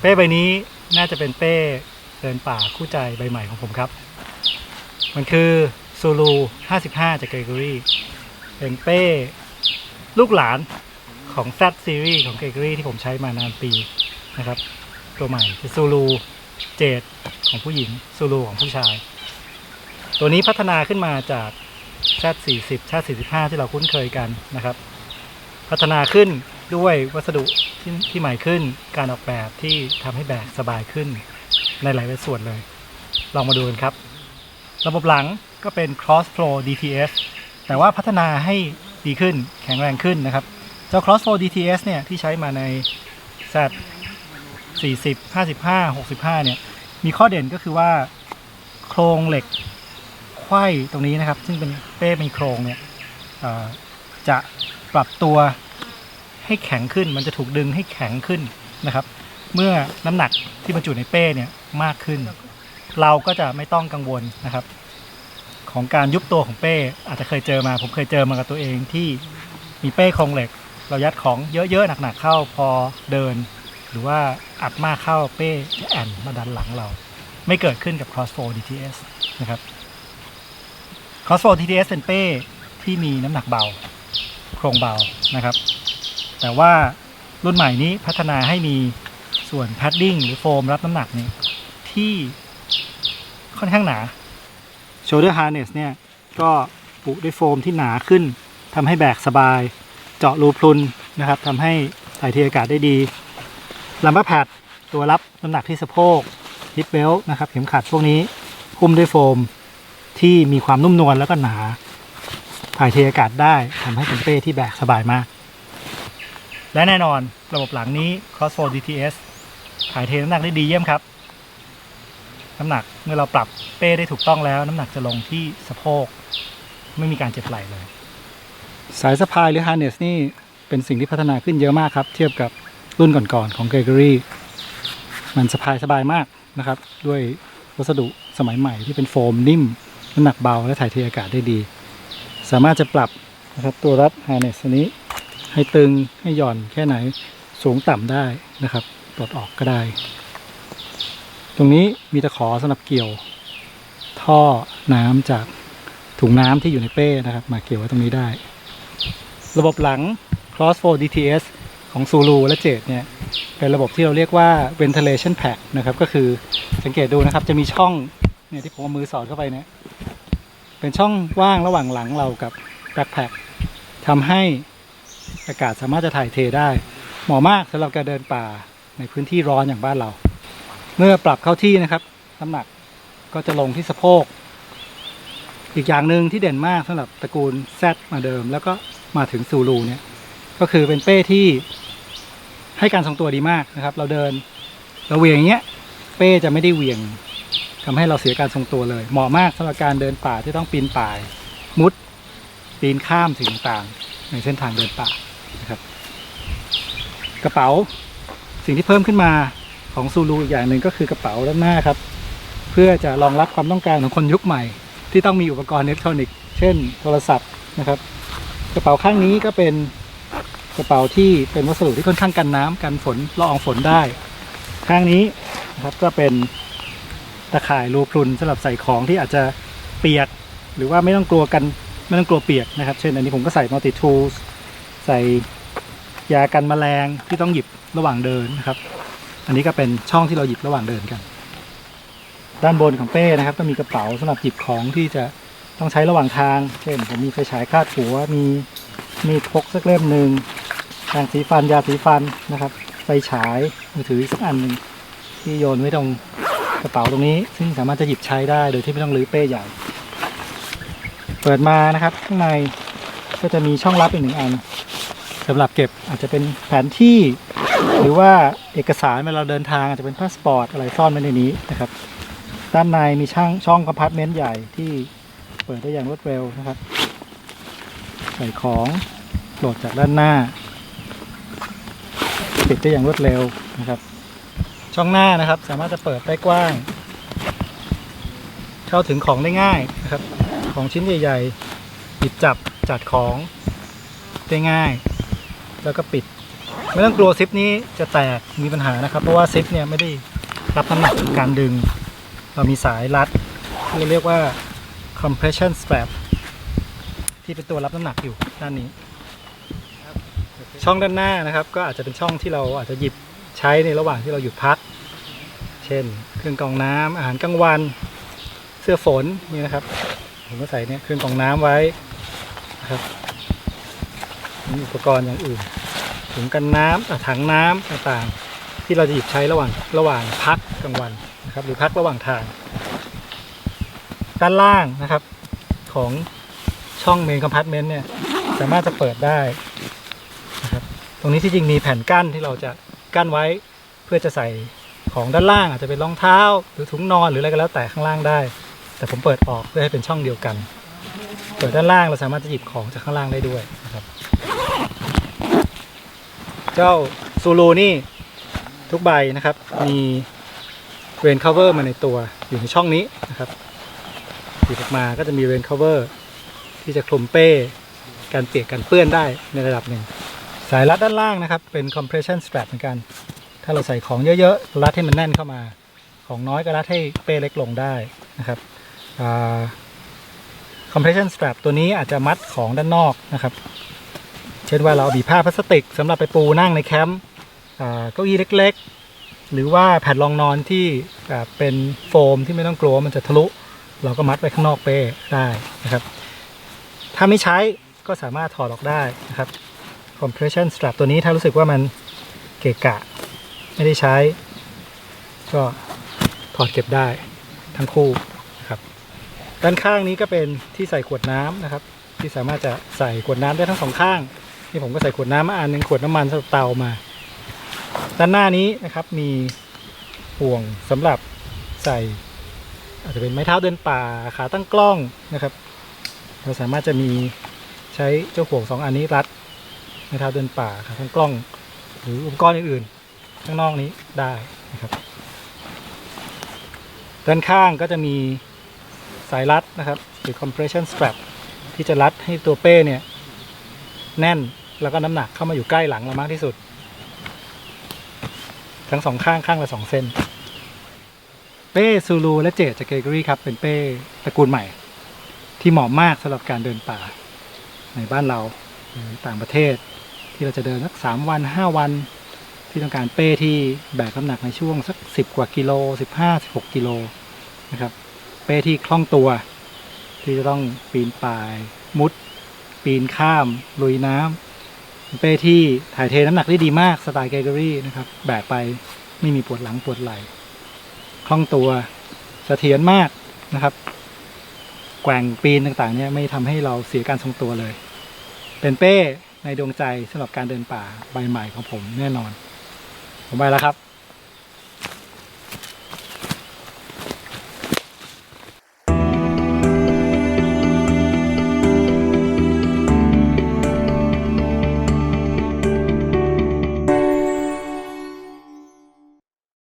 เป้ใบนี้น่าจะเป็นเป้เดินป่าคู่ใจใบใหม่ของผมครับ มันคือซูลู55 จากเกรกอรี่ เป็นเป้ลูกหลานของ Z Series ของเกรกอรี่ที่ผมใช้มานานปีนะครับ ตัวใหม่คือซูลูเจดของผู้หญิงซูลูของผู้ชาย ตัวนี้พัฒนาขึ้นมาจาก Z 40 Z 45 ที่เราคุ้นเคยกันนะครับ พัฒนาขึ้น ด้วยวัสดุที่ที่ใหม่ขึ้น การออกแบบที่ทำให้แบกสบายขึ้นในหลายส่วนเลย ลองมาดูกันครับ ระบบหลังก็เป็น cross flow DTS แต่ว่าพัฒนาให้ดีขึ้นแข็งแรงขึ้นนะครับ เจ้า cross flow DTS เนี่ยที่ใช้มาใน Z 40 55 65 เนี่ย มีข้อเด่นก็คือว่า โครงเหล็กไขว้ตรงนี้นะครับ ซึ่งเป็นเป้มีโครงเนี่ยจะปรับตัว ให้แข็งขึ้น มันจะถูกดึงให้แข็งขึ้นนะครับ เมื่อน้ำหนักที่บรรจุในเป้เนี่ยมากขึ้น เราก็จะไม่ต้องกังวลนะครับ ของการยุบตัวของเป้ อาจจะเคยเจอมา ผมเคยเจอมากับตัวเองที่มีเป้โครงเหล็ก เรายัดของเยอะๆหนักๆเข้าพอเดิน หรือว่าอัดมากเข้าเป้จะแอนมาดันหลังเรา ไม่เกิดขึ้นกับ Crossflow DTS นะครับ Crossflow DTS เป็นเป้ที่มีน้ำหนักเบา โครงเบานะครับ แต่ว่ารุ่นใหม่นี้พัฒนาให้มีส่วน padding หรือโฟมรับน้ำหนักเนี่ยที่ค่อนข้างหนา shoulder harness เนี่ยก็ปุด้วยโฟมที่หนาขึ้นทำให้แบกสบาย เจาะรูพรุนนะครับทำให้ถ่ายเทอากาศได้ดีลัมเบอร์แพดตัวรับน้ำหนักที่สะโพกฮิปเบลนะครับ เข็มขัดพวกนี้หุ้มด้วยโฟมที่มีความนุ่มนวลแล้วก็หนา ถ่ายเทอากาศได้ทำให้เป็นเป้ที่แบกสบายมาก และแน่นอนระบบหลังนี้ Crossflow DTS ถ่ายเทน้ำหนักได้ดีเยี่ยมครับ น้ำหนักเมื่อเราปรับเป้ได้ถูกต้องแล้ว น้ำหนักจะลงที่สะโพก ไม่มีการเจ็บไหล่เลย สายสะพายหรือ harness นี่เป็นสิ่งที่พัฒนาขึ้นเยอะมากครับ เทียบกับรุ่นก่อนๆของ Gregory มันสะพายสบายมากนะครับ ด้วยวัสดุสมัยใหม่ที่เป็นโฟมนิ่ม น้ำหนักเบาและถ่ายเทอากาศได้ดี สามารถจะปรับนะครับตัวรัด harness นี้ ให้ตึงให้หย่อนแค่ไหนสูงต่ำได้นะครับปลดออกก็ได้ ตรงนี้มีตะขอสำหรับเกี่ยว ท่อน้ำจากถุงน้ำที่อยู่ในเป้นะครับ มาเกี่ยวไว้ตรงนี้ได้ ระบบหลัง Crossflow DTS ของ Zulu และ Jet เนี่ย เป็นระบบที่เราเรียกว่า ventilation pack นะครับ ก็คือสังเกตดูนะครับจะมีช่องเนี่ยที่ผมเอามือสอดเข้าไปเนี่ยเป็นช่องว่างระหว่างหลังเรากับ backpack ทำให้ อากาศสามารถจะถ่ายเทได้ เหมาะมากสำหรับการเดินป่าในพื้นที่ร้อนอย่างบ้านเรา เมื่อปรับเข้าที่นะครับน้ำหนักก็จะลงที่สะโพก อีกอย่างหนึ่งที่เด่นมากสำหรับตระกูล Z มาเดิม แล้วก็มาถึงซูลูเนี่ยก็คือเป็นเป้ที่ให้การทรงตัวดีมากนะครับ เราเดินเราเหวียงอย่างเงี้ย เป้จะไม่ได้เหวียงทำให้เราเสียการทรงตัวเลย เหมาะมากสำหรับการเดินป่าที่ต้องปีนป่าย มุด ปีนข้ามสิ่งต่าง ในเส้นทางเดินป่านะครับ กระเป๋าสิ่งที่เพิ่มขึ้นมาของซูลูอีกอย่างหนึ่งก็คือกระเป๋าด้านหน้าครับ เพื่อจะรองรับความต้องการของคนยุคใหม่ ที่ต้องมีอุปกรณ์อิเล็กทรอนิกส์เช่นโทรศัพท์นะครับ กระเป๋าข้างนี้ก็เป็นกระเป๋าที่เป็นวัสดุที่ค่อนข้างกันน้ำกันฝนละอองฝนได้ ข้างนี้นะครับก็เป็นตะข่ายรูพรุนสำหรับใส่ของที่อาจจะเปียก หรือว่าไม่ต้องกลัวกัน ไม่ต้องกลัวเปียกนะครับ เช่นอันนี้ผมก็ใส่มัลติทูลใส่ยากันแมลงที่ต้องหยิบระหว่างเดินนะครับ อันนี้ก็เป็นช่องที่เราหยิบระหว่างเดินกัน ด้านบนของเป้นะครับ ก็มีกระเป๋าสำหรับหยิบของที่จะต้องใช้ระหว่างทาง เช่นผมมีไฟฉายคาดหัวมีมีพกสักเล่มหนึ่งแปรงสีฟันยาสีฟันนะครับไฟฉายมือถืออีกสักอันหนึ่งที่โยนไว้ตรงกระเป๋าตรงนี้ ซึ่งสามารถจะหยิบใช้ได้โดยที่ไม่ต้องรื้อเป้ใหญ่ เปิดมานะครับ ข้างในก็จะมีช่องลับอีกหนึ่งอันสำหรับเก็บอาจจะเป็นแผนที่ หรือว่าเอกสารเวลาเราเดินทางอาจจะเป็นพาสปอร์ตอะไรซ่อนไว้ในนี้นะครับ ด้านในมีช่างช่องคอมพาร์ตเมนต์ใหญ่ที่เปิดได้อย่างรวดเร็วนะครับ ใส่ของโหลดจากด้านหน้าปิดได้อย่างรวดเร็วนะครับ ช่องหน้านะครับสามารถจะเปิดได้กว้าง เข้าถึงของได้ง่ายนะครับ ของชิ้นใหญ่ๆหยิบจับจัดของได้ง่าย แล้วก็ปิด ไม่ต้องกลัวซิปนี้จะแตกมีปัญหานะครับ เพราะว่าซิปเนี่ยไม่ได้รับน้ำหนักการดึง เรามีสายรัดที่เราเรียกว่า compression strap ที่เป็นตัวรับน้ำหนักอยู่ด้านนี้ ช่องด้านหน้านะครับ ก็อาจจะเป็นช่องที่เราอาจจะหยิบใช้ในระหว่างที่เราหยุดพัก เช่น เครื่องกรองน้ำอาหารกลางวัน เสื้อฝนนี่นะครับ ผมก็ใส่เนี่ยเครื่องกรองน้ำไว้นะครับมีอุปกรณ์อย่างอื่นถุงกันน้ำถังน้ำต่างๆ ที่เราจะหยิบใช้ระหว่างระหว่างพักกลางวันนะครับ หรือพักระหว่างทาง ด้านล่างนะครับของช่องเมนคอมพาร์ตเมนต์เนี่ยสามารถจะเปิดได้นะครับตรงนี้ที่จริงมีแผ่นกั้นที่เราจะกั้นไว้เพื่อจะใส่ของด้านล่างอาจจะเป็นรองเท้า หรือถุงนอนหรืออะไรก็แล้วแต่ข้างล่างได้ แต่ผมเปิดออกเพื่อให้เป็นช่องเดียวกัน เปิดด้านล่างเราสามารถจะหยิบของจากข้างล่างได้ด้วยนะครับ เจ้าซูรูนี่ทุกใบนะครับ มีเรน cover มาในตัวอยู่ในช่องนี้นะครับหยิบออกมาก็จะมีเรน cover ที่จะคลุมเป้การเปียกกันเปื้อนได้ในระดับหนึ่ง สายรัดด้านล่างนะครับ เป็น compression strap เหมือนกัน ถ้าเราใส่ของเยอะๆรัดให้มันแน่นเข้ามา ของน้อยก็รัดให้เป้เล็กลงได้นะครับ compression strap ตัวนี้อาจจะมัดของด้านนอกนะครับ เช่นว่าเราเอาบีผ้าพลาสติกสำหรับไปปูนั่งในแคมป์เก้าอี้เล็กๆ หรือว่าแผ่นรองนอนที่เป็นโฟมที่ไม่ต้องกลัวมันจะทะลุ เราก็มัดไว้ข้างนอกเป้ได้นะครับ ถ้าไม่ใช้ก็สามารถถอดออกได้นะครับ compression strap ตัวนี้ถ้ารู้สึกว่ามันเกะกะ ไม่ได้ใช้ ก็ถอดเก็บได้ทั้งคู่ ด้านข้างนี้ก็เป็นที่ใส่ขวดน้ำนะครับ ที่สามารถจะใส่ขวดน้ำได้ทั้งสองข้างนี่ผมก็ใส่ขวดน้ำมาอันหนึ่งขวดน้ำมันสำหรับเตามา ด้านหน้านี้นะครับมีห่วงสำหรับใส่ อาจจะเป็นไม้เท้าเดินป่าขาตั้งกล้องนะครับ เราสามารถจะมีใช้เจ้าห่วงสองอันนี้รัดไม้เท้าเดินป่าขาตั้งกล้อง หรืออุปกรณ์อื่นๆข้างนอกนี้ได้นะครับ ด้านข้างก็จะมี สายรัดนะครับ หรือ compression strap ที่จะรัดให้ตัวเป้เนี่ย แน่นแล้วก็น้ำหนักเข้ามาอยู่ใกล้หลังเรามากที่สุด ทั้งสองข้างข้างละสองเส้น เป้ซูรูและเจดจากเกเกอรี่ครับ เป็นเป้ตระกูลใหม่ ที่เหมาะมากสำหรับการเดินป่า ในบ้านเราหรือต่างประเทศ ที่เราจะเดินสักสามวันห้าวันที่ต้องการเป้ที่แบกน้ำหนักในช่วงสักสิบกว่ากิโลสิบห้าสิบหกกิโลนะครับ ป้ที่คล่องตัว ที่จะต้องปีนป่าย มุด ปีนข้าม ลุยน้ำเป็นเป้ที่ถ่ายเทน้ำหนักได้ดีมากสไตล์เกเกอรี่นะครับแบกไปไม่มีปวดหลังปวดไหล่คล่องตัวเสถียรมากนะครับ แกว่งปีนต่างๆเนี่ยไม่ทำให้เราเสียการทรงตัวเลย เป็นเป้ในดวงใจสำหรับการเดินป่าใบใหม่ของผมแน่นอน ผมไปแล้วครับ